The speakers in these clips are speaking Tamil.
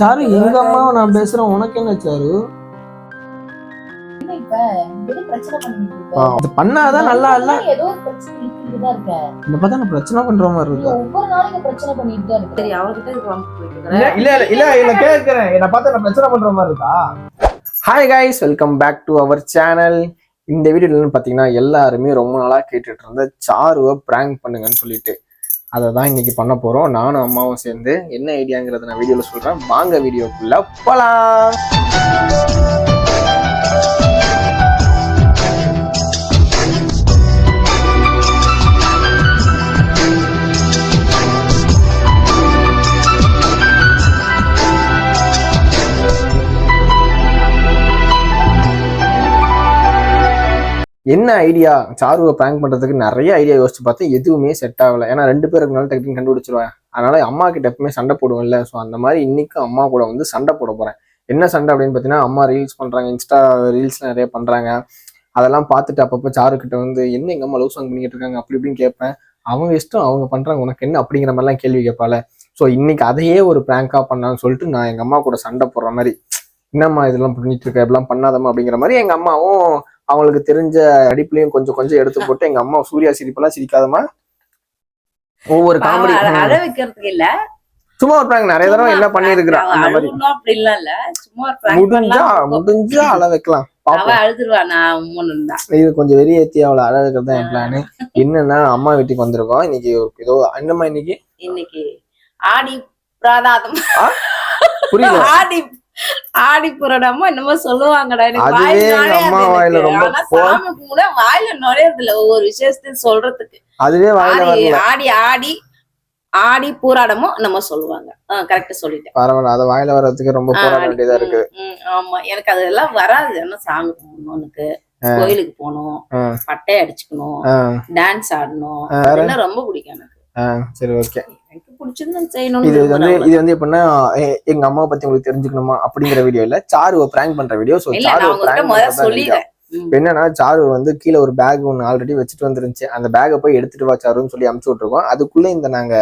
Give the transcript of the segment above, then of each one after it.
சாரு எங்க அம்மாவை நான் பேசுறேன். உனக்கு என்ன சாரு? அது பண்ணாதான் நல்லா இல்ல. ஏதோ. இந்த பார்த்தா நான் பிரச்சனை பண்ற மாதிரி இருக்கா? ஒவ்வொரு நாளைக்கு பிரச்சனை பண்ணிட்டு தான் இருக்க. சரி அவர்கிட்ட இது வாங்க போயிட்டு இல்ல இல்ல இல்ல இல்ல இல்ல கேக்குறேன். என்ன பார்த்தா நான் பிரச்சனை பண்ற மாதிரி இருக்கா? Hi guys welcome back to our channel இந்த வீடியோல என்னன்னு பாத்தீங்கன்னா எல்லாருமே ரொம்ப நாளா கேட்டுட்டு இருந்த சாருவை பிராங்க் பண்ணுங்கன்னு சொல்லிட்டு. அதை தான் இன்னைக்கு பண்ண போகிறோம் நானும் அம்மாவும் சேர்ந்து என்ன ஐடியாங்கிறத நான் வீடியோவில் சொல்கிறேன் வாங்க வீடியோக்குள்ளே போகலாம் என்ன ஐடியா சாருவை பிராங்க் பண்ணுறதுக்கு நிறைய ஐடியா யோசிச்சு பார்த்தேன். எதுவுமே செட் ஆகலை. ஏன்னா ரெண்டு பேர் இருக்கனால டக்குன்னு கண்டுபிடிச்சிருவேன் அதனால அம்மா கிட்ட எப்பவுமே சண்டை போடுவேன்ல ஸோ அந்த மாதிரி இன்னைக்கும் அம்மா கூட வந்து சண்டை போட போகிறேன் என்ன சண்டை அப்படின்னு பார்த்தீங்கன்னா அம்மா ரீல்ஸ் பண்ணுறாங்க இன்ஸ்டா ரீல்ஸ் நிறைய பண்ணுறாங்க அதெல்லாம் பார்த்துட்டு அப்பப்போ சாரு கிட்ட வந்து என்ன எங்கள் அம்மா லவ் சாங் பண்ணிக்கிட்டு இருக்காங்க? அப்படி இப்படின்னு கேட்பேன். அவங்க இஷ்டம் அவங்க பண்ணுறாங்க உனக்கு என்ன அப்படிங்கிற மாதிரிலாம் கேள்வி கேட்பால ஸோ இன்னைக்கு அதையே ஒரு பிராங்காக பண்ணான்னு சொல்லிட்டு நான் எங்கள் அம்மா கூட சண்டை போடுற மாதிரி என்னம்மா இதெல்லாம் பண்ணிட்டு இருக்க? இப்படிலாம் பண்ணாதம்மா அப்படிங்கிற மாதிரி எங்கள் அம்மாவும் அவங்களுக்கு தெரிஞ்ச அடிப்புலையும் கொஞ்சம் கொஞ்சம் எடுத்து போட்டு எங்க அம்மா சூர்யா சிரிப்பெல்லாம் சிரிக்காதமா ஒவ்வொரு காமெடி அழ அழ வைக்கிறதுக்கு இல்ல. சும்மா prank நிறைய தடவை என்ன பண்ணிருக்கிறான் அந்த மாதிரி. அப்படி இல்ல இல்ல. சும்மா முடிஞ்சா. முடிஞ்சா அள வைக்கலாம். இது கொஞ்சம் வெறியேத்தி அவளை அழ வைக்கிறது தான் என் பிளான் என்னன்னா அம்மா வீட்டுக்கு வந்திருக்கோம். இன்னைக்கு ஏதோ என்னம்மா இன்னைக்கு? இன்னைக்கு ஆடி பிராதாதம். புரியல ஆடி ஆடி புரடமோ என்னமோ சொல்லுவாங்கடா. எனக்கு வாயில அம்மா எனக்கு. ரொம்ப சாமி கும்பிட வாயில நுழையறது இல்ல ஒவ்வொரு விஷயத்தையும் சொல்றதுக்கு. அதுவே ஆடி ஆடி ஆடி ஆடி பூராடமோ நம்ம சொல்லுவாங்க. கரெக்டா சொல்லிட்டேன். பரவாயில்ல அதை வாயில வர்றதுக்கு ரொம்ப போராட வேண்டியதா இருக்கு ஆமா. எனக்கு அதெல்லாம் வராது. என்ன சாமி கும்பிடணும்னுக்கு கோயிலுக்கு போகணும். பட்டை அடிச்சுக்கணும். டான்ஸ் ஆடணும். ரொம்ப பிடிக்கும் எனக்கு. சரி ஓகே. எனக்கு பிடிச்சது நான் இது வந்து இது வந்து எப்படின்னா எங்க அம்மா பத்தி உங்களுக்கு தெரிஞ்சுக்கணுமா அப்படிங்கிற வீடியோ இல்ல. சாருவை பிராங்க் பண்ற வீடியோ சோ இல்ல உங்ககிட்ட பிராங்க் சொல்லிடுறேன் என்னன்னா சாரு வந்து கீழே ஒரு பேக் ஒன்று ஆல்ரெடி வச்சுட்டு வந்துருந்துச்சு. அந்த பேக்கை போய் எடுத்துட்டு வா சாருன்னு சொல்லி அமுச்சு விட்டுருக்கோம். அதுக்குள்ள இந்த நாங்க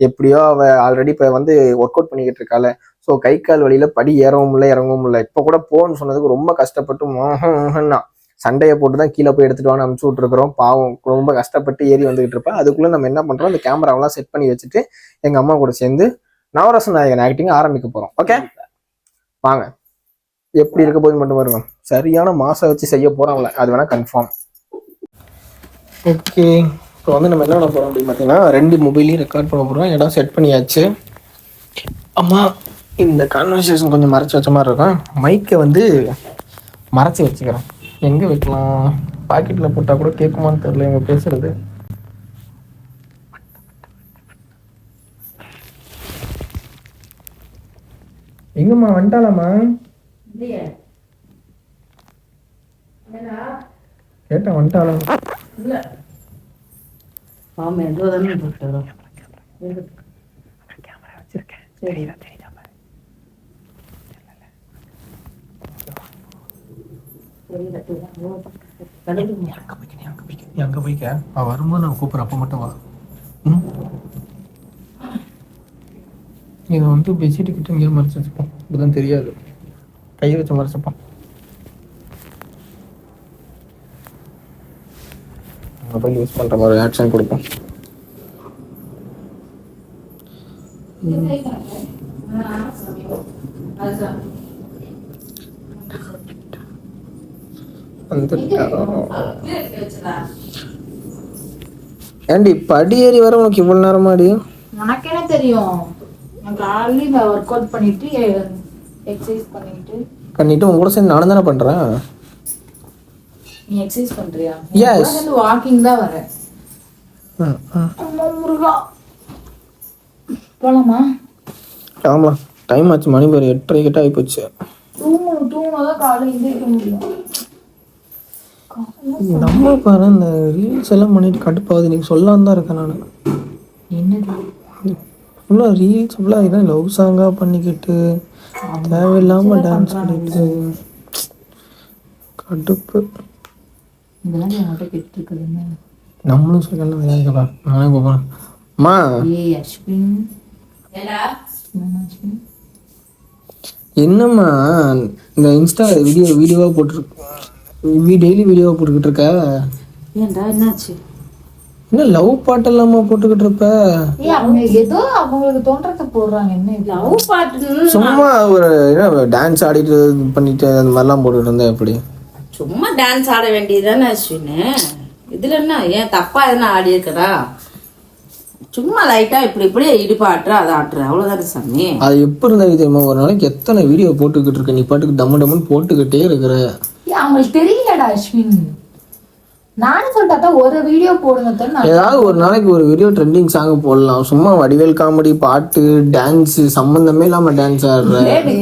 எப்படியோ அவ ஆல்ரெடி இப்ப வந்து ஒர்க் அவுட் பண்ணிக்கிட்டு இருக்கால ஸோ கை கால் வழியில படி ஏறவும் முடியல இறங்கவும் முடியல. இப்ப கூட போன்னு சொன்னதுக்கு ரொம்ப கஷ்டப்பட்டு மோகன்னா சண்டையை போட்டு தான் கீழே போய் எடுத்துட்டு வான்னு அமுச்சு விட்டுருக்கிறோம். பாவம் ரொம்ப கஷ்டப்பட்டு ஏறி வந்துகிட்டு இருப்பேன் அதுக்குள்ளே நம்ம என்ன பண்ணுறோம் அந்த கேமராவெல்லாம் செட் பண்ணி வச்சுட்டு எங்கள் அம்மா கூட சேர்ந்து நவரச நாயகன் ஆக்டிங் ஆரம்பிக்க போகிறோம் ஓகே வாங்க. எப்படி இருக்க போது மட்டும் வருவோம் சரியான மாசம் வச்சு செய்ய போகிறோம்ல அது வேணால் கன்ஃபார்ம் ஓகே இப்போ வந்து நம்ம என்ன பண்ண போகிறோம் அப்படின்னு பார்த்தீங்கன்னா ரெண்டு மொபைலையும் ரெக்கார்ட் பண்ண போகிறோம் இடம் செட் பண்ணியாச்சு. அம்மா இந்த கான்வர்சேஷன் கொஞ்சம் மறைச்சி வச்ச மாதிரி இருக்கும். மைக்கை வந்து மறைச்சி வச்சுக்கிறேன். எங்க வைக்கலாம்? பாக்கெட்ல போட்டா கூட கேட்குமான்னு தெரியல இவங்க பேசுறது. எங்கம்மா வந்துட்டாலாமா கேட்டேன் வந்துட்டாலும் ஆமா ஏதோ தானே போட்டு வரும். நீ போய்க்க நீ அங்க போய்க்க நீ போய்க்க அவ வரும்போது நான் கூப்பிட்றேன் அப்போ மட்டும் வா ம் இதை வந்து பெட்ஷீட்டு கிட்ட இங்கே மறைச்சு வச்சுப்போம் இப்படிதான் தெரியாது கையை வச்சு மறைச்சுப்போம் மொபைல் யூஸ் பண்ற மாதிரி ஆக்ஷன் கொடுப்போம் வந்துட்டா ஏண்டி படி ஏறி வர உனக்கு இவ்வளவு நேரமாடி உனக்கு என்ன தெரியும்? நான் காலையில ஒர்க் அவுட் பண்ணிட்டு எக்ஸசைஸ் பண்ணிட்டு. பண்ணிட்டு உன் கூட சேர்ந்து நானும் தானே பண்றேன். நீ எக்ஸசைஸ் பண்றியா? Yes. வாக்கிங் தான் வரேன். முருகா. போலாமா? ஆமா டைம் ஆச்சு மணி பேர் எட்டரை கிட்ட ஆகி போச்சு தூங்கணும் தூங்கினாதான் காலையில எந்திரிக்க முடியும். நம்ம பாரு இந்த ரீல்ஸ் எல்லாம் பண்ணிட்டு கடுப்பாகுது நீங்க சொல்லாம தான் இருக்கேன் நான். என்னது? ஃபுல்லாக ரீல்ஸ் ஃபுல்லாக இதான் லவ் சாங்காக பண்ணிக்கிட்டு தேவையில்லாம டான்ஸ் பண்ணிட்டு. கடுப்பு. நம்மளும் சொல்லலாம் வேலைங்களா நானே போகிறேன் அம்மா. என்னம்மா இந்த இன்ஸ்டா வீடியோ வீடியோவாக போட்டுருக்கு டெய்லி வீடியோவாக போட்டுக்கிட்டு இருக்க? ஏன்டா என்னாச்சு? என்ன லவ் பாட்டெல்லாமா போட்டுக்கிட்டு இருப்ப? ஏய் அவங்க ஏதோ அவங்களுக்கு தோன்றத போடுறாங்க. என்ன இது? லவ் பாட்டுன்னு சும்மா ஒரு என்ன டான்ஸ் ஆடிட்டு இது பண்ணிட்டு அந்த மாதிரிலாம் போட்டுக்கிட்டு இருந்தா எப்படி? சும்மா டான்ஸ் ஆட வேண்டியதுதானே அஸ்வினு. இதுல என்ன ஏன் தப்பா எதுனா ஆடி இருக்கடா? சும்மா லைட்டா இப்படி இப்படி இடுப்பு ஆட்டுற அதை ஆட்டுற. அவ்வளவுதானே சாமி. அது எப்படி இருந்தா தெரியுமா? ஒரு நாளைக்கு எத்தனை வீடியோ போட்டுக்கிட்டு இருக்க? நீ பாட்டுக்கு டம்மு டம்முன்னு போட்டுக்கிட்டே இருக்கிற. அவங்களுக்கு தெரியலடா அஸ்வின்? நானும் சொல்லிட்டா ஒரு வீடியோ போடுங்க தான் நான் ஏதாவது ஒரு நாளைக்கு ஒரு வீடியோ ட்ரெண்டிங் சாங் போடலாம். சும்மா வடிவேல் காமெடி பாட்டு டான்ஸ் சம்பந்தமே இல்லாம டான்ஸ் ஆடுற.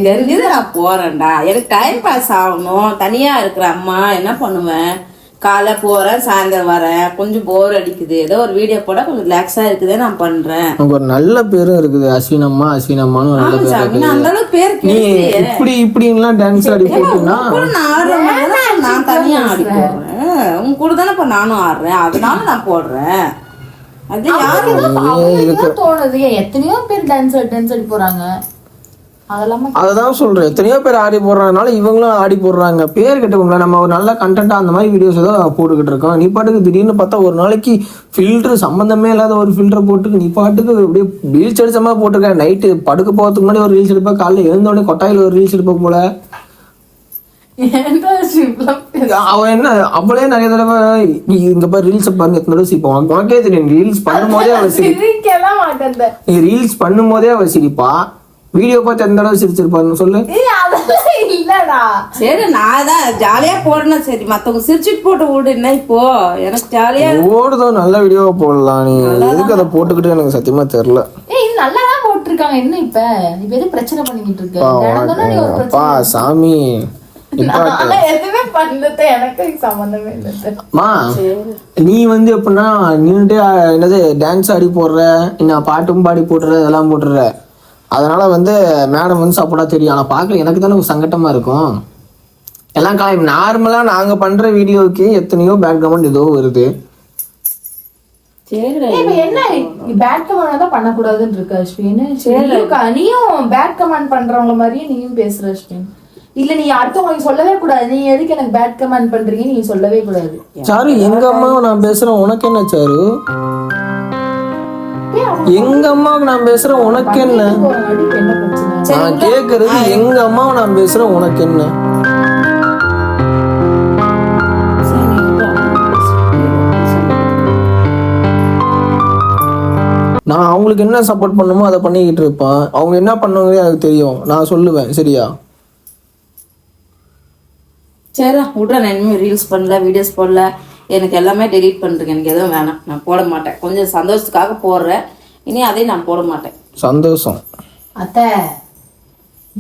தெரிஞ்சது நான் போறேன்டா. எனக்கு டைம் பாஸ் ஆகணும். தனியா இருக்கிற அம்மா என்ன பண்ணுவேன் காலை போறேன் சாயந்தரம் வரேன். கொஞ்சம் போர் அடிக்குது. ஏதோ ஒரு வீடியோ போட கொஞ்சம் ரிலாக்ஸா இருக்குதே. நான் பண்றேன். உனக்கு ஒரு நல்ல பேரும் இருக்குது. அஸ்வினம்மா அஸ்வினம்மான்னு ஒரு நல்ல பேர் இருக்குது அந்த அளவுக்கு பேருக்கு நீ இப்படி இப்படின்லாம் டான்ஸ் ஆடி போட்டுனா நான் ஆடுறேன் நான் தனியா ஆடி போடுறேன். உங்க கூட தானே இப்ப நானும் ஆடுறேன். அதனால நான் போடுறேன். அது யாரு? அவங்களுக்கு தான் தோணுது. ஏன் எத்தனையோ பேர் டான்ஸ் டான்ஸ் ஆடி போறாங்க. அதெல்லாம சொல்றேன். எத்தனையோ பேர் ஆடி போடுறதுனால இவங்களும் ஆடி போடுறாங்க. பேர் கெட்டவங்கள நம்ம ஒரு நல்ல கண்டென்ட்டா அந்த மாதிரி வீடியோஸ் ஏதோ போட்டுக்கிட்டு இருக்கோம். நீ பாட்டுக்கு திடீர்னு பார்த்தா ஒரு நாளைக்கு ஃபில்டர் சம்பந்தமே இல்லாத ஒரு ஃபில்டர் போட்டு நீ பாட்டுக்கு அப்படியே ரீல்ஸ் அடிச்ச மாதிரி போட்டிருக்க. நைட்டு படுக்க போகிறதுக்கு முன்னாடி ஒரு ரீல்ஸ் எடுப்ப. காலைல எழுந்த உடனே கொட்டாயில ஒரு ரீல்ஸ் எடுப்ப போல. அவன் என்ன அவளே நிறைய தடவை நீ இங்க பாரு ரீல்ஸ் பாருங்க. எத்தனை தடவை சிரிப்பா. உனக்கு தெரியும். ரீல்ஸ் பண்ணும்போதே அவள் சிரி சிரிக்கலாம் மாட்டேன் நீ ரீல்ஸ் பண்ணும்போதே அவள் சிரிப்பா. வீடியோ பார்த்து எந்த தடவை சிரிச்சிருப்பான்னு சொல்லு. இல்லடா. சரி நான் தான் ஜாலியா போடுறேன் சரி மத்தவங்க சிரிச்சுட்டு போட்டு விடு என்ன இப்போ? எனக்கு ஜாலியா ஓடுதோ நல்ல வீடியோவா போடலாம் நீ. எதுக்கு அதை போட்டுக்கிட்டு எனக்கு சத்தியமா தெரியல. ஏய் இது நல்லா தான் போட்டிருக்காங்க. என்ன இப்ப? இப்ப எது பிரச்சனை பண்ணிக்கிட்டு இருக்க? நீ சாமி நான் நீ வந்து எப்படின்னா நின்றுட்டு என்னது டான்ஸ் ஆடி போடுற என்ன பாட்டும் பாடி போடுற இதெல்லாம் போடுற அதனால வந்து மேடம் வந்து சப்போர்ட்டா தெரியும். ஆனா பார்க்க எனக்கு தானே ஒரு சங்கட்டமா இருக்கும். எல்லாம் கலாய் நார்மலா நாங்க பண்ற வீடியோவுக்கு எத்தனையோ பேக் கமெண்ட் ஏதோ வருது. சரி என்ன? பேட் கமெண்ட் தான் பண்ணக்கூடாதுன்னு இருக்க அஸ்வின். க- நீயும் பேட் கமெண்ட் பண்றவங்கள மாதிரியே நீயும் பேசுற அஸ்வின். இல்ல நீ அடுத்தவங்களுக்கு சொல்லவே கூடாது. நீ எதுக்கு எனக்கு பேட் கமெண்ட் பண்றீங்க நீங்க சொல்லவே கூடாது. சாரு எங்க அம்மாவை நான் பேசுறேன். உனக்கு என்ன சாரு? எங்க அம்மாவுக்கு நான் பேசுறேன் உனக்கு என்ன? நான் கேக்குறது எங்க அம்மாவை நான் பேசுறேன் உனக்கு என்ன? நான் அவங்களுக்கு என்ன சப்போர்ட் பண்ணுமோ அதை பண்ணிக்கிட்டு இருப்பேன் அவங்க என்ன பண்ணுவாங்க எனக்கு தெரியும். நான் சொல்லுவேன் சரியா? சரி விட்றேன் நான் இனிமேல் ரீல்ஸ் பண்ணல வீடியோஸ் போடல. எனக்கு எல்லாமே டெலீட் பண்ணுறேன் எனக்கு எதுவும் வேணாம். நான் போட மாட்டேன். கொஞ்சம் சந்தோஷத்துக்காக போடுறேன். இனி அதையும் நான் போட மாட்டேன். சந்தோஷம். அத்தை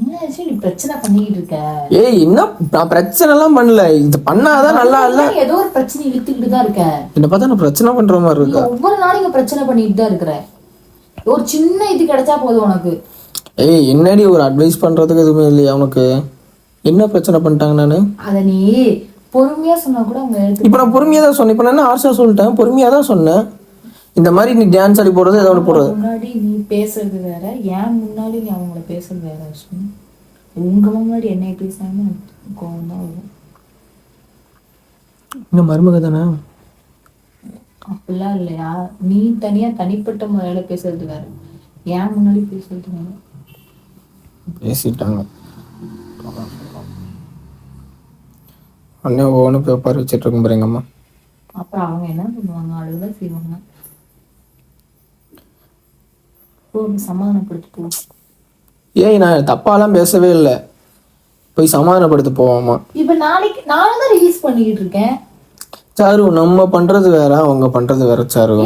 என்ன அஸ்வின் நீ பிரச்சனை பண்ணிக்கிட்டு இருக்க. ஏய் என்ன? நான் பிரச்சனை எல்லாம் பண்ணல. இது பண்ணாதான் நல்லா இல்ல. நீ ஏதோ ஒரு பிரச்சனை இழுத்துக்கிட்டு தான் இருக்க. என்ன பார்த்தா நான் பிரச்சனை பண்ற மாதிரி இருக்கா? ஒவ்வொரு நாளும் இங்க பிரச்சனை பண்ணிட்டு தான் இருக்கிற. ஒரு சின்ன இது கிடைச்சா போதும் உனக்கு. ஏய் என்னடி ஒரு அட்வைஸ் பண்றதுக்கு எதுவுமே இல்லையா உனக்கு? என்ன பிரச்சனை பண்ணிட்டாங்க நானு? அத நீ பொறுமையா சொன்னா கூட அவங்க எடுத்து இப்போ நான் பொறுமையாக தான் சொன்னேன். இப்போ நான் ஆர்ஷா சொல்லிட்டேன்? பொறுமையாக தான் சொன்னேன். இந்த மாதிரி நீ டான்ஸ் ஆடி போடுறது ஏதோ ஒன்று போடுறது. முன்னாடி நீ பேசுறது வேற. ஏன் முன்னாடி நீ அவங்கள பேசுறது வேற அஸ்வின் உங்க முன்னாடி என்னை பேசாம எனக்கு கோவம் தான் வரும். இன்னும் மருமக தானே? அப்படிலாம் இல்லையா? நீ தனியா தனிப்பட்ட முறையில பேசுறது வேற. ஏன் முன்னாடி பேசுறது வேற? பேசிட்டாங்க. அண்ணே ஒவ்வொன்று பேப்பர் வச்சுட்டு இருக்கும் பாரு எங்கள் அம்மா அப்புறம் அவங்க என்ன பண்ணுவாங்க? அழுதான் செய்வாங்க. போ நீ சமாதானப்படுத்தி போ ஏய் நான் தப்பாலாம் பேசவே இல்லை. போய் சமாதானப்படுத்த போவாமா? இப்ப நாளைக்கு நானும் தான் ரிலீஸ் பண்ணிக்கிட்டு இருக்கேன். சாரு நம்ம பண்றது வேற அவங்க பண்றது வேற சாரு.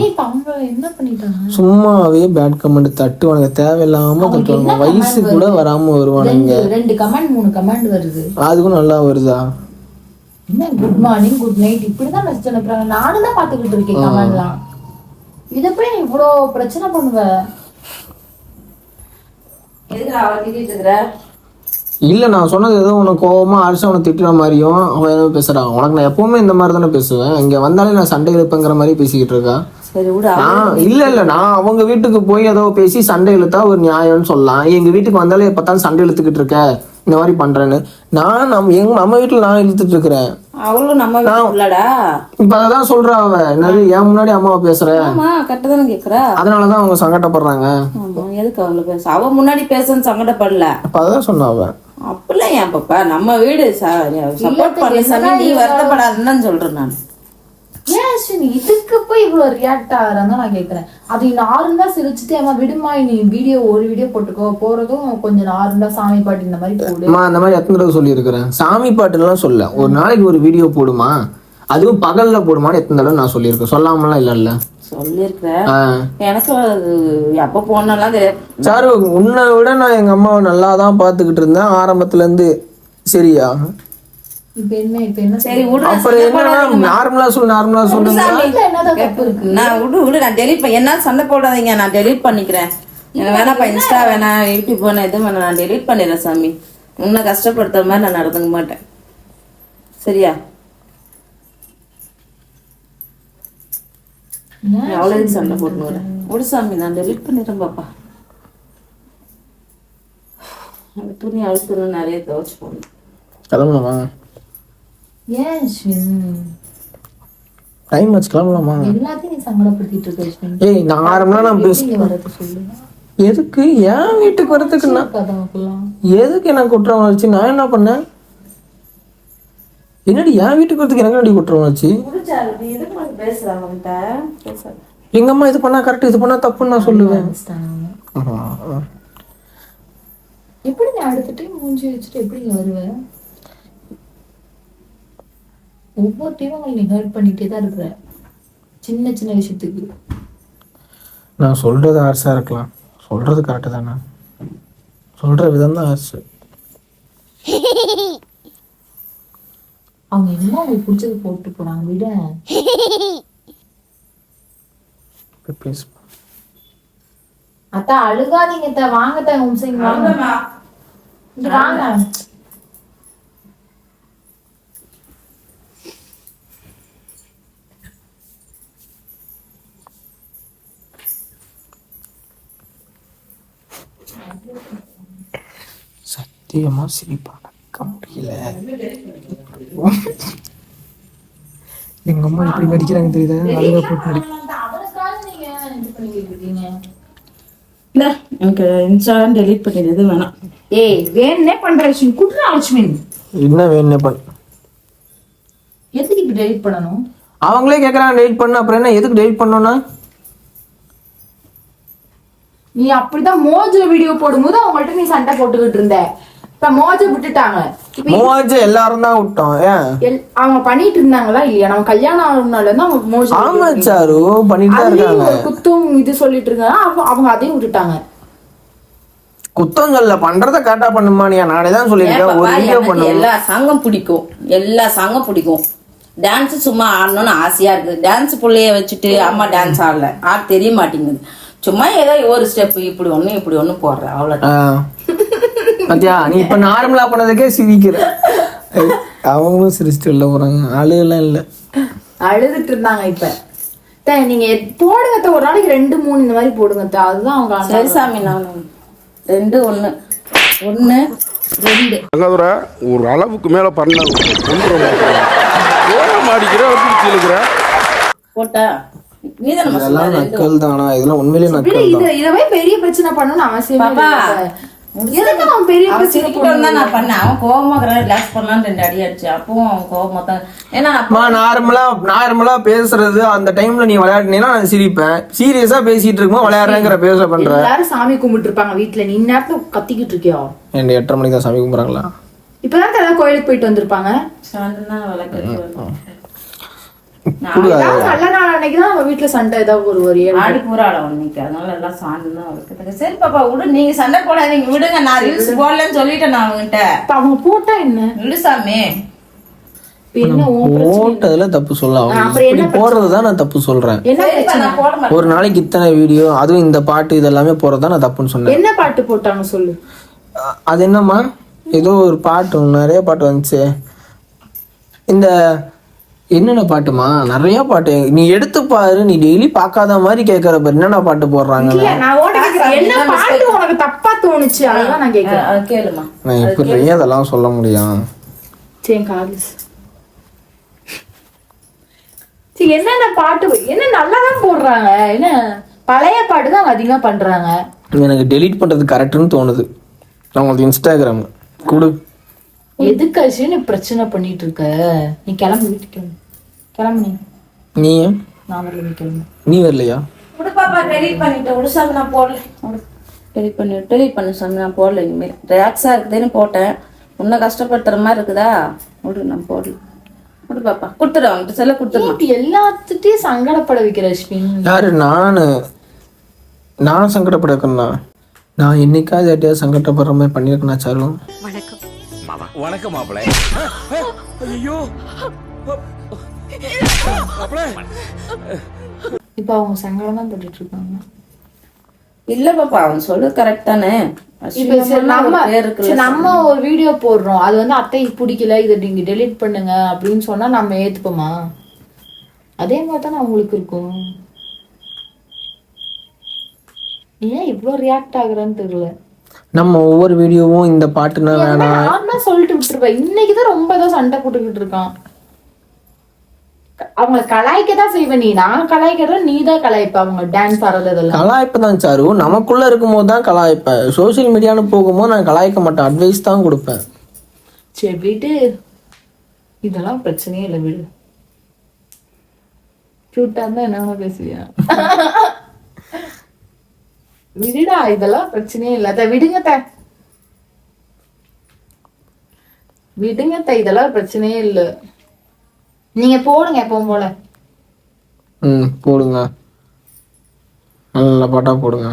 சும்மாவே பேட் கமெண்ட் தட்டுவானுங்க தேவையில்லாம தட்டுவானுங்க வயசு கூட வராம வருவானுங்க. ரெண்டு கமெண்ட் மூணு கமெண்ட் வருது. அதுக்கும் நல்லா வருதா? என்ன குட் மார்னிங் குட் நைட் இப்படிதான் மெசேஜ் அனுப்புறாங்க. நானும் தான் பாத்துக்கிட்டு இருக்கேன் கமெண்ட்லாம் இத போய் நீ இவ்வளோ பிரச்சனை பண்ணுவ எதுக்கு அவளை திட்டிட்டு இருக்கிற இல்ல நான் சொன்னது ஏதோ உனக்கு கோவமா அரிசி அவனை திட்டுற மாதிரியும் அவன் ஏதோ பேசுறான் உனக்கு நான் எப்பவுமே இந்த மாதிரி தானே பேசுவேன். இங்க வந்தாலே நான் சண்டை இருப்பேங்கிற மாதிரி பேசிக்கிட்டு இருக்கா? நான் இல்ல இல்ல நான் அவங்க வீட்டுக்கு போய் ஏதோ பேசி சண்டை இழுத்தா ஒரு நியாயம்னு சொல்லலாம். எங்க வீட்டுக்கு வந்தாலே பார்த்தாலும் சண்டை இழுத்துக்கிட்டு இருக்க? இந்த மாதிரி பண்றேன்னு. நான் நம்ம எங்க நம்ம வீட்டுல நான் இழுத்துட்டு இருக்கிறேன். அவளும் நம்ம வீட்டுல இல்லடா இப்ப அதான் சொல்றா அவ. என்னது என் முன்னாடி அம்மாவை பேசுற? ஆமா கரெக்டா தானே கேக்குறா. அதனாலதான் அவங்க சங்கடப்படுறாங்க. எதுக்கு அவங்கள பேச? அவ முன்னாடி பேசன்னு சங்கடப்படல. அப்ப அதான் சொன்னா அவ. அப்படிலாம் ஏன் பாப்பா? நம்ம வீடு சப்போர்ட் பண்ண சாமி நீ வருத்தப்படாதுன்னு தான் சொல்றேன் நான். அஸ்வினி இதுக்கு போய் இவ்வளவு ரியாக்ட் ஆகுறான்னு நான் கேக்குறேன். அது நார்மலா சிரிச்சுட்டு ஏமா விடுமா நீ வீடியோ ஒரு வீடியோ போட்டுக்கோ. போறதும் கொஞ்சம் நார்மலா சாமி பாட்டு இந்த மாதிரி போடு. அம்மா அந்த மாதிரி எத்தனை தடவை சொல்லியிருக்கிறேன். சாமி பாட்டுலாம் சொல்ல. ஒரு நாளைக்கு ஒரு வீடியோ போடுமா? அதுவும் பகல்ல போடுமான்னு எத்தனை தடவை நான் சொல்லியிருக்கேன். சொல்லாமலாம் இல்லைல்ல சொல்லியிருக்கிறேன். ஆ. எனக்கு அது எப்ப போனலாம் தெரியாது. சாரு உன்னை விட நான் எங்க அம்மாவை நல்லா தான் பார்த்துக்கிட்டு இருந்தேன். ஆரம்பத்துல இருந்து சரியா? இப்ப என்ன இப்ப என்ன சரி விடு அப்புறம் என்னன்னா நார்மலா சொல்லு நார்மலா சொல்லுங்க தப்பு இருக்கு நான் விடு விடு நான் டெலிட் என்ன சண்டை போடாதீங்க நான் டெலிட் பண்ணிக்கிறேன். எனக்கு வேணாப்பா இன்ஸ்டா வேணாம் யூடியூப் வேணாம் எதுவும் வேணாம் நான் டெலிட் பண்ணிடுறேன் சாமி. உன்னை கஷ்டப்படுத்துற மாதிரி நான் நடந்துக்க மாட்டேன். சரியா? அவ்வளோ சண்டை வரேன் விடு சாமி நான் டெலிட் பண்ணிடுறேன் பாப்பா. அந்த துணி அழுத்தணும் நிறைய துவைச்சு போடணும். கிளம்பலாமா ஏன் டைம் வச்சு கிளம்பலாமா? எல்லாத்தையும் நீ சங்கடப்படுத்திட்டு இருக்க அஸ்வின் ஏய் நார்மலா நான் பேச எதுக்கு? என் வீட்டுக்கு வரதுக்கு நான் எதுக்கு எனக்கு குற்றம் வச்சு நான் என்ன பண்ணேன்? என்னடி என் வீட்டுக்கு வரதுக்கு எனக்கு என்னடி குற்றம் வச்சு முடிச்சாரு நீ எதுக்கு வந்து பேசுற அவன்கிட்ட? பேசாத. எங்க அம்மா இது பண்ணா கரெக்ட் இது பண்ணா தப்புன்னு நான் சொல்லுவேன். எப்படி நீ அடுத்த டைம் மூஞ்சி வச்சுட்டு எப்படி இங்க வருவ ஒவ்வொரு டைமும் நீ ஹர்ட் பண்ணிட்டே தான் இருக்கிற சின்ன சின்ன விஷயத்துக்கு. நான் சொல்றது ஆர்ஸா இருக்கலாம். சொல்றது கரெக்டு தானே? சொல்ற விதம் தான் ஆர்ஸ் அவங்க என்ன உங்களுக்கு பிடிச்சது போட்டு போனாங்க விட? பேசு அத்தா அழுகாதீங்க வாங்க வாங்க. வாங்க. சத்தியமா சிரிப்பா. அடக்க முடியல. எங்க அம்மா இப்படி நடிக்கிறாங்க தெரியுதா? அழகா போட்டு நடி அவனுக்காக நீங்க இது பண்ணிக்கிட்டு இருக்கீங்க. இல்ல எனக்கு இன்ஸ்டா டெலீட் பண்ணிடுறது வேணாம். ஏய் வேணுனே பண்ற லட்சுமி குடுறா லட்சுமி. என்ன வேணும் பண்ண. எதுக்கு இப்படி டெலிட் பண்ணணும்? அவங்களே கேக்குறாங்க டெலிட் பண்ண. அப்புறம் என்ன? எதுக்கு டெலிட் பண்ணோம்னா நீ அப்படிதான் மோஜோ வீடியோ போடும்போது அவங்கள்ட்ட நீ சண்டை போட்டுக்கிட்டு இருந்த. இப்ப மோஜோ விட்டுட்டாங்க. மோஜ் எல்லாரும் தான் விட்டோம் ஏன்? அவங்க பண்ணிட்டு இருந்தாங்களா இல்லையா? நம்ம கல்யாணம் ஆகுனால இருந்து அவங்க மோஜோ ஆமா சாரு பண்ணிட்டு தான் இருக்காங்க. குத்தும் இது சொல்லிட்டு இருக்காங்க. அவங்க- அவங்க அதையும் விட்டுட்டாங்க. குத்தம் சொல்ல பண்றத கரெக்டா பண்ணுமா நீ நானே தான் சொல்லியிருக்கேன். ஒரு வீடியோ எல்லா சாங்கும் பிடிக்கும். எல்லா சாங்கும் பிடிக்கும். டான்ஸ் சும்மா ஆடணும்னு ஆசையா இருக்கு டான்ஸ் புள்ளைய வச்சுட்டு அம்மா டான்ஸ் ஆடல. ஆட தெரிய மாட்டேங்குது. சும்மா ஏதோ ஒரு ஸ்டெப் இப்படி ஒண்ணு இப்படி ஒண்ணு போடுறேன். அவ்வளவுதான். ஆ. பாத்தியா? நீ இப்ப நார்மலா பண்ணதுக்கே சிரிக்கிற. அவங்களும் சிரிச்சுட்டு வெளில போறாங்க. அழுகெல்லாம் இல்ல. அழுதுட்டு இருந்தாங்க இப்ப. அத்தை, நீங்க போடுங்க ஒரு நாளைக்கு ரெண்டு மூணு இந்த மாதிரி போடுங்க அத்தை. அதுதான் அவங்க சரி சாமி நான் ரெண்டு ஒண்ணு. ஒண்ணு ரெண்டு. ஒரு அளவுக்கு மேல பண்ண ஓரம் அடிக்கிற பிடிச்சி இழுக்கிற. போட்டா இதெல்லாம் நக்கல் தானா இதெல்லாம் உண்மையிலேயே இல்ல, நக்கல் இத இதவே பெரிய பிரச்சனை பண்ணணும்னு அவசியமே பாப்பா. இல்லை அவன் பெரிய நான் பண்ணேன் அவன் ரிலாக்ஸ் பண்ணலான்னு ரெண்டு அடி அடிச்சு. அப்பவும் அவன் கோவமா தான். ஏன்னா நார்மலா நார்மலா பேசுறது அந்த டைம்ல நீ விளையாடுனீங்கன்னா நான் சிரிப்பேன். சீரியஸா பேசிட்டு இருக்கும்போது விளையாடுறேங்கிற பேச பண்ற. எல்லாரும் சாமி கும்பிட்டு இருப்பாங்க வீட்டுல நீ நேரத்துல கத்திக்கிட்டு இருக்கியோ? என்ன எட்டரை மணிக்கு தான் சாமி கும்பிட்றாங்களா? இப்பதான் தலை கோயிலுக்கு போயிட்டு வந்திருப்பாங்க. நல்ல நாள் அன்னைக்கு தான் நம்ம வீட்டுல சண்டை ஏதாவது ஒரு ஒரு ஏழு ஆடி பூராட இன்னைக்கு அதனால எல்லாம் சாண்டு தான் வளர்க்குறாங்க சரி பாப்பா விடு. நீங்க சண்டை போடாதீங்க. விடுங்க. நான் ரீல்ஸ் போடலன்னு சொல்லிட்டேன் நான் அவங்ககிட்ட இப்ப அவங்க போட்டா என்ன? விடு சாமி. இப்ப என்ன உன் பிரச்சனை? போட்டதுல தப்பு சொல்ல அவங்க அப்புறம் என்ன இப்படி போடுறதுதான் நான் தப்பு சொல்றேன். என்ன சரிப்பா, பிரச்சனை? நான் போட மாட்டேன். ஒரு நாளைக்கு இத்தனை வீடியோ அதுவும் இந்த பாட்டு இதெல்லாமே போறதுதான் நான் தப்புன்னு சொன்னேன். என்ன பாட்டு போட்டாங்க சொல்லு? அது என்னம்மா? ஏதோ ஒரு பாட்டு நிறைய பாட்டு வந்துச்சு. இந்த என்னென்ன பாட்டுமா நிறைய பாட்டு. நீ எடுத்து பாரு நீ டெய்லி பார்க்காத மாதிரி கேட்கற பாரு. என்னென்ன பாட்டு போடுறாங்க நான் ஓட்ட கேக்குறேன் என்ன பாட்டு உனக்கு தப்பா தோணுச்சு? அதுதான் நான் கேக்குறேன். அஹ் கேளுமா நான் எப்படி அதெல்லாம் சொல்ல முடியும்? என்னென்ன பாட்டு? என்ன நல்லா தான் போடுறாங்க? என்ன பழைய பாட்டு தான் அதிகமா பண்றாங்க? எனக்கு டெலீட் பண்றது கரெக்ட்னு தோணுது. உங்களுக்கு இன்ஸ்டாகிராம் கொடு. எதுக்கு பிரச்சனை பண்ணிட்டு இருக்க? நீ கிளம்பு வீட்டுக்கு. கிளம்பு நீ நீ நான் வரல நீ கிளம்பு நீ வரலையா? விடு பாப்பா டெலீட் பண்ணிட்டேன். விடு சாமி நான் போடல. டெலீட் பண்ணி டெலீட் பண்ணு சாமி நான் போடல இனிமேல். ரிலாக்ஸாக இருக்குதுன்னு போட்டேன். உன்னை கஷ்டப்படுத்துற மாதிரி இருக்குதா? விடு நான் போடல. விடு பாப்பா கொடுத்துடு அவன்கிட்ட செல்ல கொடுத்துருமா இப்படி எல்லாத்துட்டையும் சங்கடப்பட வைக்கிற அஸ்வின் யாரு நானு? நான் சங்கடப்பட வைக்கணும்னா நான் என்னைக்காவது யார்ட்டையாவது சங்கடப்படுற மாதிரி பண்ணியிருக்கேனா சாரு வணக்கம். மாப்பிள இப்ப அவங்க சங்கடம் தான் பட்டுட்டு இருக்காங்க இல்ல பாப்பா அவன் சொல்றது கரெக்ட் தானே? நம்ம ஒரு வீடியோ போடுறோம். அது வந்து அத்தைக்கு பிடிக்கல இதை நீங்க டெலீட் பண்ணுங்க அப்படின்னு சொன்னா நம்ம ஏத்துப்போமா? அதே மாதிரி தானே அவங்களுக்கு இருக்கும். ஏன் இவ்ளோ ரியாக்ட் ஆகுறேன்னு தெரியல. நம்ம ஒவ்வொரு வீடியோவும் இந்த பாட்டுனா வேணாம். சொல்லிட்டு விட்டுருப்பேன் இன்னைக்கு தான் ரொம்ப ஏதோ சண்டை போட்டுக்கிட்டு இருக்கான். க- அவங்கள கலாய்க்க தான் செய்வேன் நீ. நான் கலாய்க்கிறேன் நீ தான் கலாய்ப்ப. அவங்க டான்ஸ் ஆடுறது இதெல்லாம். கலாய்ப்பு தான் சாரு. நமக்குள்ள இருக்கும்போது தான் கலாய்ப்பேன் சோஷியல் மீடியான்னு போகும்போது நான் கலாய்க்க மாட்டேன். அட்வைஸ் தான் கொடுப்பேன். சரி இதெல்லாம் பிரச்சனையே இல்லை விடு. கியூட்டா இருந்தா என்ன பேசுவியா? விடுடா இதெல்லாம் பிரச்சனையே இல்லை. அத விடுங்க த விடுங்க த இதெல்லாம் பிரச்சனையே இல்லை. நீங்க போடுங்க எப்பவும் போல. ம் போடுங்க. நல்ல பாட்டா போடுங்க.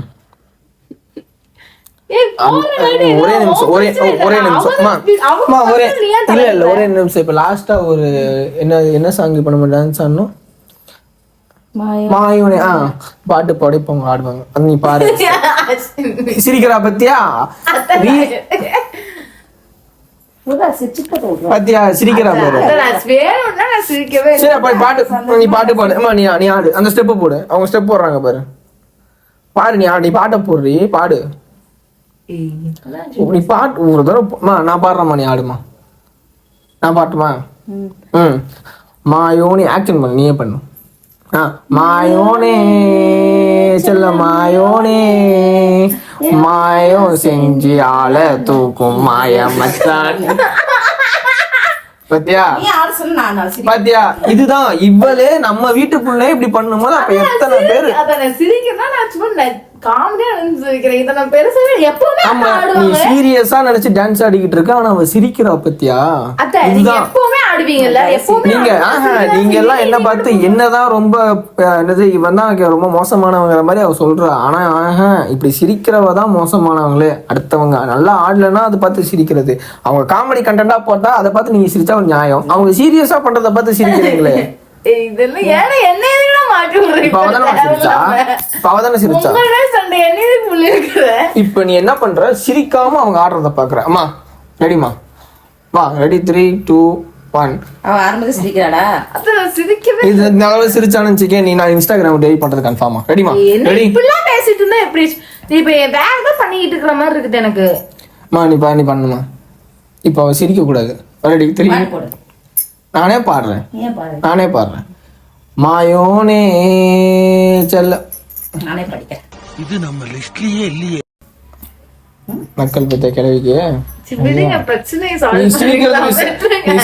ஒரே நிமிஷம் ஒரே. ஒரே நிமிஷம். ஒரே இல்ல இல்ல? ஒரே நிமிஷம். இப்ப லாஸ்டா ஒரு என்ன என்ன சாங் இப்ப நம்ம டான்ஸ் ஆடணும்? மாயோனே ஆ பாட்டு பாடி இப்போ அவங்க ஆடுவாங்க நீ பாரு சிரிக்கிறா பத்தியா நீ- புதா சிரிச்சுட்டு போடுறோம் பத்தியா சிரிக்கிறா பாரு. அதான் நான் வேணும்னா நான் சிரிக்கவே இல்லை. சரி அப்ப பாட்டு நீ பாட்டு பாடு. அம்மா நீ நீ ஆடு. அந்த ஸ்டெப் போடு. அவங்க ஸ்டெப் போடுறாங்க பாரு. பாரு நீ ஆடு. நீ பாட்டை போடுறி. பாடு. நீ பாட்டு ஒரு தடவை நான் பாடுறேம்மா நீ ஆடுமா நான் பாட்டுமா? ம். மாயோனி ஆக்ஷன் பண்ணு. நீயே பண்ணு. ஆ மாயோனே செல்ல மாயோனே. மாயம் செஞ்சு ஆள தூக்கும் மாய மச்சான் பத்தியா பாத்தியா? இதுதான். இவளே நம்ம வீட்டுக்குள்ளே இப்படி பண்ணும்போது அப்ப எத்தனை பேரு? ந- சீரியஸா நினைச்சு டான்ஸ் ஆடிக்கிட்டு இருக்க ஆனா அவ சிரிக்கிறா பத்தியா? அத்தை நீங்க நீங்க எல்லாம் என்ன பார்த்து என்னதான் ரொம்ப என்னது இவன் தான் ரொம்ப மோசமானவங்கிற மாதிரி அவ சொல்றா. ஆனா ஆஹா இப்படி சிரிக்கிறவ தான் மோசமானவங்களே. அடுத்தவங்க நல்லா ஆடலன்னா அதை பார்த்து சிரிக்கிறது. அவங்க காமெடி கண்டென்ட்டா போட்டா அதை பார்த்து நீங்க சிரிச்சா ஒரு நியாயம். அவங்க சீரியஸா பண்றதை பார்த்து சிரிக்கிறீங்களே. இதெல்லாம் ஏன்னா என்ன இப்ப நீ என்ன பண்ற? சிரிக்காம அவங்க ஆடுறத பாக்குற அம்மா ரெடிமா வா ரெடி த்ரீ டூ ஒன் அவன் ஆரம்பத்தில் சிரிக்கிறாடா? சிரிக்கவே இது இந்த அளவு சிரிச்சானு நீ நான் இன்ஸ்டாகிராம் டெலிட் பண்றது கன்ஃபார்மா ரெடிமா என்ன ரெடி இப்படிலாம் பேசிட்டு இருந்தா எப்படி? நீ இப்ப வேற ஏதோ பண்ணிட்டு இருக்கிற மாதிரி இருக்குது எனக்கு. மா நீ பா நீ பண்ணுமா? இப்போ அவ சிரிக்க கூடாது. ரெடி நானே பாடுறேன். நானே பாடுறேன். மாயோனே செல்ல. நானே படிக்கிறேன். இது நம்ம லிஸ்ட்லயே இல்லையே. மக்கள் பெத்த கிழவிக்கு சால்வ்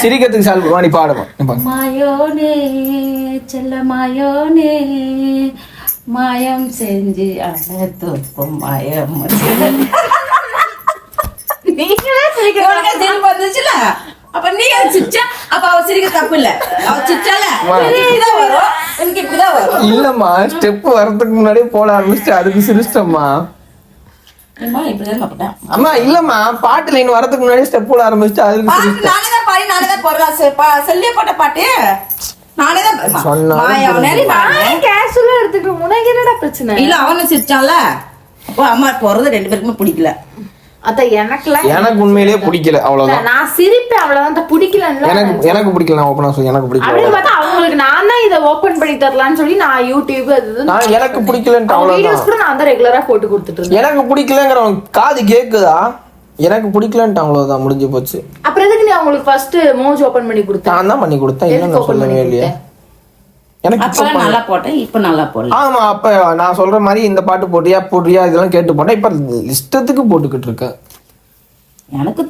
சிரிக்கிறதுக்கு சால்வ் வா நீ பாடுமா நீ பாடு. மாயோனே செல்ல மாயோனே. மாயம் செஞ்சு அழ தூக்கும் மாயம் வந்துச்சுல அப்ப நீ அது சிரிச்சா? அப்ப அவ சிரிக்க தப்பு இல்ல. அவ சிரிச்சால? இப்படிதான் வரும். எனக்கு இப்படிதான் வரும். இல்லம்மா ஸ்டெப் வரதுக்கு முன்னாடியே போட ஆரம்பிச்சுட்டு அதுக்கு சிரிச்சிட்டம்மா. அம்மா இல்லம்மா பாட்டு லைன் வரதுக்கு முன்னாடியே ஸ்டெப் போட சிரிச்சிட்டேன் நானே தான் பாடி நானே தான் போடுறேன் செ- பா- செல்லியே போட்ட பாட்டு? நானே தான் கேஷுவலா எடுத்துக்கிட்டு உனக்கு என்னடா பிரச்சனை? இல்ல அவனை சிரிச்சான்ல. அப்போ அம்மா போறது ரெண்டு பேருக்குமே பிடிக்கல. அத்த எனக்குலாம் எனக்கு உண்மையிலேயே பிடிக்கல. அவ்வளவுதான். நான் சிரிப்பேன் அவ்வளவுதான். அந்த எனக்கு எனக்கு பிடிக்கல நான் சொல்லி எனக்கு பிடிக்கல. அப்படின்னு பார்த்தா அவங்களுக்கு நான் தான் இதை ஓபன் பண்ணி தரலாம்னு சொல்லி நான் யூடியூப் அது நான் எனக்கு பிடிக்கலன்ட்டு அவ்வளவுதான். வீடியோஸ் கூட நான் தான் ரெகுலரா போட்டு கொடுத்துட்டு இருந்தேன். எனக்கு பிடிக்கலங்கிறவன் காது கேக்குதா? எனக்கு பிடிக்கலன்ட்டு அவ்வளவுதான் முடிஞ்சு போச்சு. அப்புறம் எதுக்கு நீ அவங்களுக்கு ஃபர்ஸ்ட் மோஜ் ஓபன் பண்ணி கொடுத்தேன் நான் தான் பண்ணி கொடுத்தேன் பண்ணி சொல்லவே இல்லையே. எனக்கு அப்ப நல்லா போட்டேன் இப்ப நல்லா போடல. ஆமா அப்ப நான் சொல்ற மாதிரி இந்த பாட்டு போட்டியா போடுறியா இதெல்லாம் கேட்டு போட்டேன். இப்ப இஷ்டத்துக்கு போட்டுக்கிட்டு இருக்கேன். எனக்கு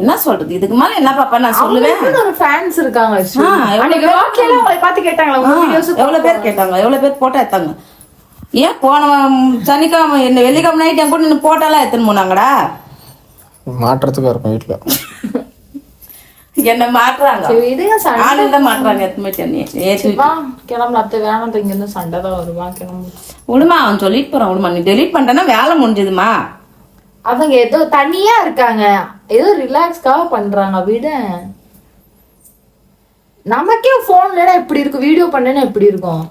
என்ன சொல்றது? இதுக்கு மேல என்ன பாப்பா நான் சொல்லுவேன். ஒரு ஃபேன்ஸ் இருக்காங்க அன்னைக்கு ரோட்ல உங்களை பார்த்து கேட்டாங்களா? எவ்வளவு பேர் கேட்டாங்க? எவ்வளவு பேர் போட்டோ எடுத்தாங்க ஏன் போன சனிக்கிழமை என்ன வெள்ளிக்கிழமை நைட் என் கூட நின்று போட்டோலாம் எடுத்துன்னு போனாங்கடா மாற்றத்துக்கு இருக்கும் வீட்டுல என்ன மாட்டுறாங்க தான் மாட்டுறாங்க எத்தனை என்னைய ஏற்றி வா கிளம்பு அத்தை வேணாம் இங்க இருந்து சண்டை தான் வருவா கிளம்பு. விடுமா அவன் சொல்லிட்டு போறான் விடுமா. நீ டெலீட் பண்ணிட்டேன்னா வேலை முடிஞ்சதுமா? அவங்க ஏதோ தனியா இருக்காங்க. ஏதோ ரிலாக்ஸ்க்காக பண்றாங்க விட. நமக்கே போன்ல எப்படி இருக்கும்? வீடியோ பண்ணேன்னா எப்படி இருக்கும்?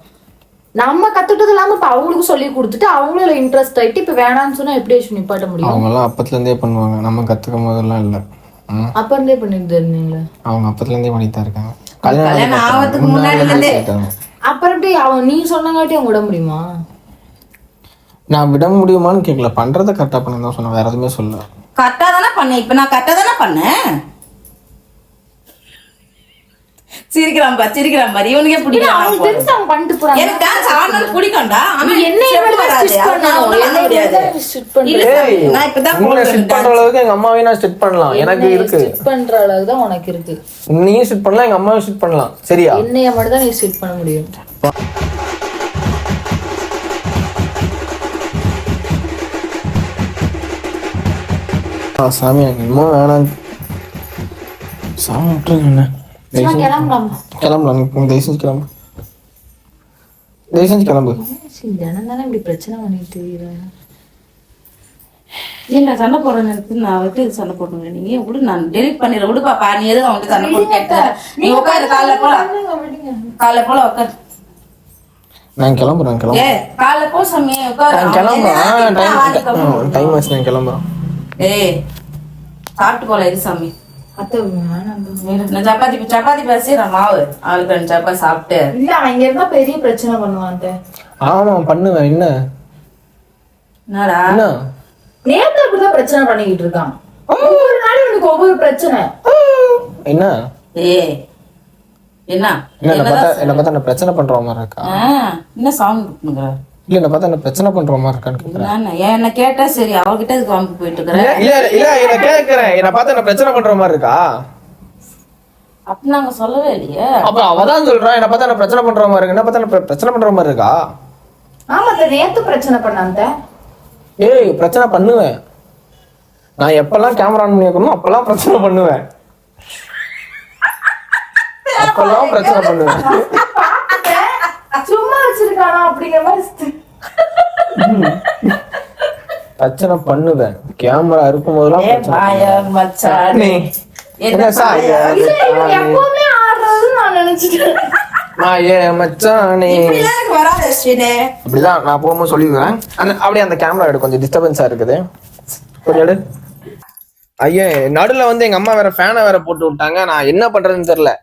நம்ம கத்துட்டது இல்லாம இப்ப அவங்களுக்கு சொல்லி கொடுத்துட்டு அவங்களும் இன்ட்ரெஸ்ட் ஆயிட்டு இப்ப வேணாம்னு சொன்னா எப்படி நிப்பாட்ட முடியும்? அவங்க எல்லாம் அப்பத்துல இருந்தே பண்ணுவாங்க. நம்ம கத்துக்கும் போதெல்லாம் இல்ல. ம். அப்ப இருந்தே பண்ணிட்டு இருந்தீங்களே? அவங்க அப்பத்துல இருந்தே பண்ணிட்டு தான் இருக்காங்க. கல்யாணம் ஆவறதுக்கு முன்னாடி. அப்புறம் எப்படி அவன் நீ சொன்னங்காட்டி அவங்க விட முடியுமா? நான் விட முடியுமான்னு கேட்கல பண்றதை கரெக்டா பண்ண தான் சொன்னேன். வேற எதுவுமே சொல்ல கரெக்டா தானே பண்ணேன். இப்ப நான் கரெக்டா தானே பண்ணேன்? சிரிக்கிறான் பா சிரிக்கிறான் பாரு இவனுக்கே பிடிக்கும் தெரிஞ்சு அவங்க பண்ணிட்டு போறாங்க எனக்கு டான்ஸ் ஆடணும் பிடிக்கும்டா. ஆனா நீ ஸ்டிட் அளவுக்கு எங்க அம்மாவே நான் ஸ்டிட் பண்ணலாம். எனக்கு இருக்கு. பண்ற அளவுக்கு தான் உனக்கு இருக்கு. நீயும் ஸ்டிட் பண்ணலாம் எங்க அம்மாவும் ஸ்டிட் பண்ணலாம். சரியா? என்னைய மட்டும் தான் நீ ஸ்டிச் பண்ண முடியும். ஆ, சாமி எனக்கு இன்னும் வேணாம். சாமி விட்டுருங்க என்ன கிளம்பலாம்? கிளம்பலாம் நீ தயவு செஞ்சு கிளம்பு. தயவு செஞ்சு கிளம்பு. தினம் தானே இப்படி பிரச்சனை பண்ணிட்டு தெரியுறேன் இல்ல சண்டை போடுறேன் நான் விட்டு சண்டை போடுங்க நீங்க விடு நான் டெலிட் பண்ணிடுறேன் விடு பாப்பா நீ எதுவும் அவன்கிட்ட சண்டை போட்டு கேட்ட? நீ உட்காரு காலைல போல. காலைல போல உட்காரு. நான் கிளம்புறேன் கிளம்புறேன். ஏ காலைல போ சாமி உட்காரு. நான் கிளம்புறேன் டைம் டைம் ஆச்சு. நான் கிளம்புறேன். ஏய் சாப்பிட்டு போல இரு சாமி. நான் சப்பாத்தி சப்பாத்தி பேசிடுறேன் மாவு. ஆளுக்கு ரெண்டு சப்பாத்தி சாப்பிட்டு. இல்ல அவன் இங்க இருந்தா பெரிய பிரச்சனை பண்ணுவான். ஆமா பண்ணுவேன். என்ன? என்னடா? என்ன? நேத்து அப்படிதான் பிரச்சனை பண்ணிக்கிட்டு இருக்கான். ஒவ்வொரு நாளும் இவனுக்கு ஒவ்வொரு பிரச்சனை. என்ன? ஏய் என்ன? என்ன பார்த்தா என்ன பார்த்தா என்ன பிரச்சனை பண்ற மாதிரி இருக்கா? என்ன சாங் இல்ல என்ன பார்த்தா என்ன பிரச்சனை பண்ற மாதிரி இருக்கான்னு கேக்குறேன். என்ன கேட்டா சரி அவகிட்ட இதுக்கு வாங்கி போயிட்டு இருக்கிற? இல்ல என்ன கேக்குறேன். என்ன பார்த்தா என்ன பிரச்சனை பண்ற மாதிரி இருக்கா? அப்படி நாங்க சொல்லவே இல்லையே. அப்ப அவதான் சொல்றான் என்ன பார்த்தா என்ன பிரச்சனை பண்ற மாதிரி இருக்கு? என்ன பார்த்தா என்ன பிர- பிரச்சனை பண்ற மாதிரி இருக்கா? ஆமா நேத்து பிரச்சனை பண்ணாந்த ஏய் பிரச்சனை பண்ணுவேன். நான் எப்பெல்லாம் கேமரா ஆன் பண்ணி வைக்கணும் அப்பெல்லாம் பிரச்சனை பண்ணுவேன். அப்பெல்லாம் பிரச்சனை பண்ணுவேன். சும்மா வச்சிருக்கானா அப்படிங்கிற மாதிரி பிரச்சனை பண்ணுவேன். கேமரா இருக்கும் போதெல்லாம் மச்சானே. என்ன சாயா எப்பவுமே ஆடுறது நான் நினைச்சிட்டேன். ஏ மச்சானே. அப்படிதான் நான் போகும்போது சொல்லிடுறேன் அந்த அப்படியே அந்த கேமரா எடு கொஞ்சம் டிஸ்டர்பன்ஸா இருக்குது. கொஞ்சம் எடு ஐயே நடுல வந்து எங்க அம்மா வேற ஃபேனை வேற போட்டு விட்டாங்க. நான் என்ன பண்றதுன்னு தெரியல.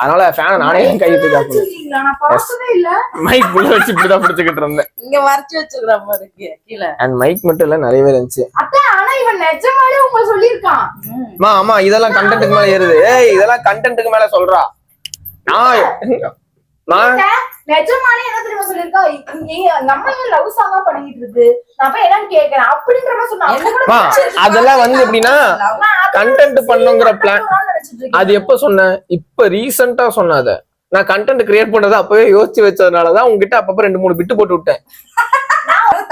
அதனால ஃபேனை நானே கை தூக்கி நான் பார்த்ததே இல்ல. மைக் உள்ள வச்சு இப்படிதான் பிடிச்சுக்கிட்டு இருந்தேன். இங்க மறைச்சு வச்சிருக்கிற மாதிரி கீழே. அண்ட் மைக் மட்டும் இல்ல இருந்துச்சு. உங்களை சொல்லியிருக்கான். அம்மா ஆமா இதெல்லாம் கண்டென்ட்டுக்கு மேல ஏறுது. ஏய் இதெல்லாம் கண்டென்ட்டுக்கு மேல சொல்றா. நான் நான் நிஜமாலே என்ன தெரியுமா சொல்லியிருக்கா? இங்க நம்ம ஏன் லவ் சாங்கா பண்ணிட்டு இருக்கு? நான் போய் என்னன்னு கேக்குறேன். அப்படின்ற மாதிரி சொன்னா அவங்க கூட அம்மா, அதெல்லாம் வந்து எப்படின்னா கண்டென்ட் பண்ணுங்கிற பிளான். அது எப்ப சொன்னேன் இப்ப ரீசெண்டா சொன்னாத நான் கண்டென்ட் கிரியேட் பண்றதை அப்பவே யோசிச்சு வச்சதுனாலதான் உங்ககிட்ட அப்பப்ப ரெண்டு மூணு பிட்டு போட்டு விட்டேன்.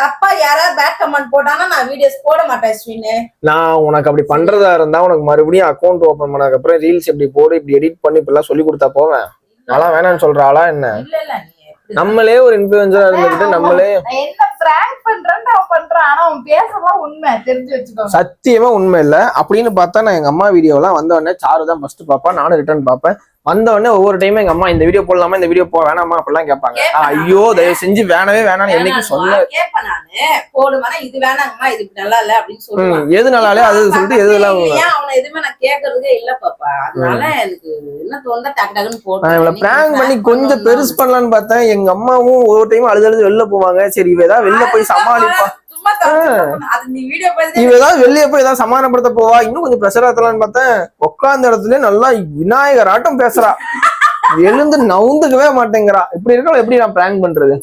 தப்பா யாராவது பேட் கமெண்ட் போட்டாங்கன்னா நான் வீடியோஸ் போட மாட்டேன் அஸ்வினே நான் உனக்கு அப்படி பண்றதா இருந்தா உனக்கு மறுபடியும் அக்கௌண்ட் ஓபன் பண்ணதுக்கு அப்புறம் ரீல்ஸ் இப்படி போடு இப்படி எடிட் பண்ணி இப்படிலாம் சொல்லி கொடுத்தா போவேன். அதெல்லாம் வேணாம்னு சொல்ற ஆளா என்ன? நம்மளே ஒரு இன்ஃபுளுசரா இருந்துகிட்டு நம்மளே என்ன பிராங்க் பண்றேன்னு அவன் பண்றான். ஆனா அவன் பேசலாம் உண்மை. தெரிஞ்சு வச்சுக்கோ. சத்தியமா உண்மை இல்ல. அப்படின்னு பார்த்தா நான் எங்க அம்மா வீடியோலாம் வந்த உடனே சாரு தான் ஃபர்ஸ்ட் பாப்பா நானும் ரிட்டர்ன் பார்ப்பேன். வந்த உடனே ஒவ்வொரு டைமும் எங்க அம்மா இந்த வீடியோ போடலாமா? இந்த வீடியோ போ வேணாமா? அப்படிலாம் கேட்பாங்க. ஐயோ தயவு செஞ்சு வேணவே வேணாம்னு என்னைக்கு சொல்ல எது நல்லாலே அது சொல்லிட்டு எது எல்லாம் பிராங்க் பண்ணி கொஞ்சம் பெருசு பண்ணலான்னு பார்த்தேன். எங்க அம்மாவும் ஒவ்வொரு டைம் அழுது அழுது வெளில போவாங்க. சரி இவ ஏதாவது வெளில போய் சமாளிப்பா. இவ ஏதாவது வெளியே போய் ஏதாவது சமாதானப்படுத்த போவா? இன்னும் கொஞ்சம் ப்ரெஷர் ஆத்தலாம்னு பார்த்தேன் உட்கார்ந்த இடத்துல நல்லா விநாயகர் ஆட்டம் பேசுறா. எழுந்து நவுந்துக்கவே மாட்டேங்கிறா. இப்படி இருக்க? எப்படி நான் பிராங்க் பண்றது?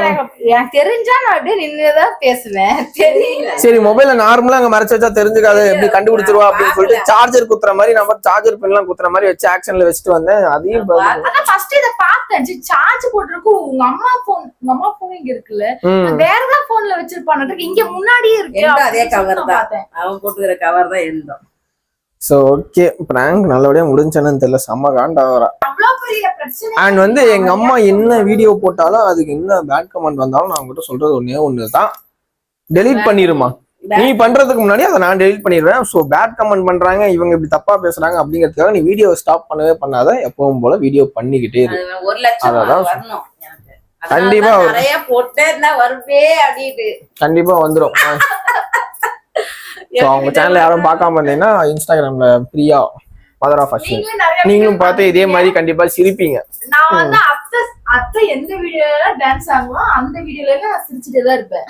எனக்கு தெரிஞ்சா நான் அப்படியே நின்னுதான் பேசுவேன். தெரியல. சரி மொபைல நார்மலா அங்க மறைச்சு வச்சா தெரிஞ்சுக்காது. எப்படி கண்டுபிடிச்சிருவா அப்படின்னு சொல்லிட்டு சார்ஜர் குத்துற மாதிரி நம்ம சார்ஜர் பின் எல்லாம் குத்துற மாதிரி வச்சு ஆக்ஷன்ல வச்சுட்டு வந்தேன். அதையும் ஃபர்ஸ்ட் இத பார்த்தேன். சார்ஜ் போட்டிருக்கும் உங்க அம்மா போன் உங்க அம்மா போன் இங்க இருக்குல்ல. வேற ஏதாவது போன்ல வச்சிருப்பான்னு இங்க முன்னாடியே இருக்கு. அதே நான் தான். அவன் போட்டுக்கிற கவர் தான் எழுந்தோம் சோ ஓகே பிராங்க் நல்லபடியா முடிஞ்சேன்னு தெரியல. செம்ம பிரச்சனை அண்ட் வந்து எங்க அம்மா என்ன வீடியோ போட்டாலும் அதுக்கு என்ன பேட் கமெண்ட் வந்தாலும் நான் உங்ககிட்ட சொல்றது ஒண்ணே ஒண்ணுதான். டெலீட் பண்ணிருமா. நீ பண்றதுக்கு முன்னாடி அதை நான் டெலீட் பண்ணிடுவேன் ஸோ பேட் கமெண்ட் பண்றாங்க. இவங்க இப்படி தப்பா பேசுறாங்க அப்படிங்கிறதுக்காக நீ வீடியோ ஸ்டாப் பண்ணவே பண்ணாத. எப்பவும் போல வீடியோ பண்ணிக்கிட்டே இரு. அது ஒரு லட்சம் அதான் கண்டிப்பா தான் கண்டிப்பா வந்துடும் ஸோ அவங்க சேனல் யாரும் பார்க்காம இருந்தீங்கன்னா இன்ஸ்டாகிராம்ல பிரியா மதர் ஆஃப் அஸ்வின் நீங்களும் பார்த்து இதே மாதிரி கண்டிப்பா சிரிப்பீங்க. நான் வந்து அத்தை அத்தை எந்த வீடியோல டான்ஸ் ஆகுமோ அந்த வீடியோல நான் சிரிச்சுட்டே தான் இருப்பேன்.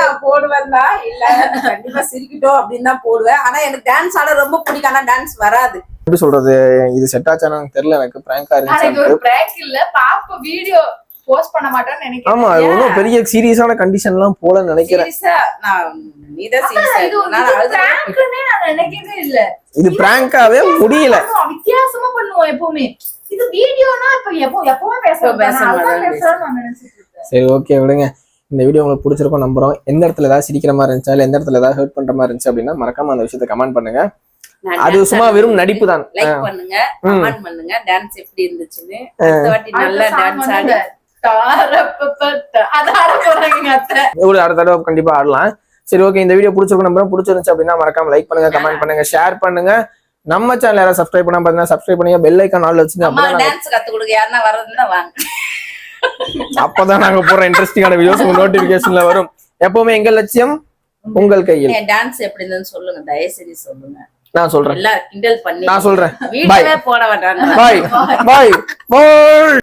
நான் போடுவேன் தான். இல்ல கண்டிப்பா சிரிக்கட்டும் அப்படின்னு தான் போடுவேன். ஆனா எனக்கு டான்ஸ் ஆட ரொம்ப பிடிக்கும். ஆனா டான்ஸ் வராது. எப்படி சொல்றது? இது செட் ஆச்சானு தெரியல. எனக்கு பிராங்கா இருந்துச்சு ஒரு prank இல்ல. பாப்ப வீடியோ போஸ்ட் பண்ண மாட்டேன்னு ஆமா அது நினைக்கிறேன் ஒன்றும் பெரிய சீரியஸான கண்டிஷன் எல்லாம் போலன்னு நினைக்கிறேன். சீரியஸா நான் நீதான் இது பிராங்காவே முடியல. வித்தியாசமா பண்ணுவோம் எப்பவுமே. இது வீடியோனா இப்ப எப்போ எப்பவுமே பேசுறோம் சரி ஓகே விடுங்க. இந்த வீடியோ உங்களுக்கு பிடிச்சிருக்கும் நம்புறோம். எந்த இடத்துல ஏதாவது சிரிக்கிற மாதிரி இருந்துச்சா இல்ல எந்த இடத்துல ஏதாவது ஹர்ட் பண்ற மாதிரி இருந்துச்சு அப்படின்னா மறக்காம அந்த விஷயத்தை கமெண்ட் பண்ணுங்க. அது சும்மா வெறும் நடிப்பு தான். லைக் பண்ணுங்க. கமெண்ட் பண்ணுங்க டான்ஸ் எப்படி இருந்துச்சுன்னு. அடுத்த வாட்டி நல்லா டான்ஸ் ஆடி. ஒரு அடுத்த தடவை கண்டிப்பா ஆடலாம். சரி ஓகே இந்த வீடியோ பிடிச்சிருக்கும் நம்புறோம் பிடிச்சிருந்துச்சு அப்படின்னா மறக்காம லைக் பண்ணுங்க கமெண்ட் பண்ணுங்க ஷேர் பண்ணுங்க. நம்ம சேனல் யாராவது சப்ஸ்கிரைப் பண்ணாம பார்த்தீங்கன்னா சப்ஸ்கிரைப் பண்ணுங்க பெல் ஐக்கான் ஆல் வச்சுங்க டான்ஸ் கத்து யாருன்னா வர்றதுன்னா வாங்க. அப்பதான் நாங்க போற இன்ட்ரெஸ்டிங்கான வீடியோஸ் உங்க நோட்டிபிகேஷன்ல வரும். எப்பவுமே எங்க லட்சியம்? உங்கள் கையில். டான்ஸ் எப்படி இருந்ததுன்னு சொல்லுங்க. தயவு செஞ்சு சொல்லுங்க. நான் சொல்றேன். பண்ணி நான் சொல்றேன். பாய் பாய் பாய்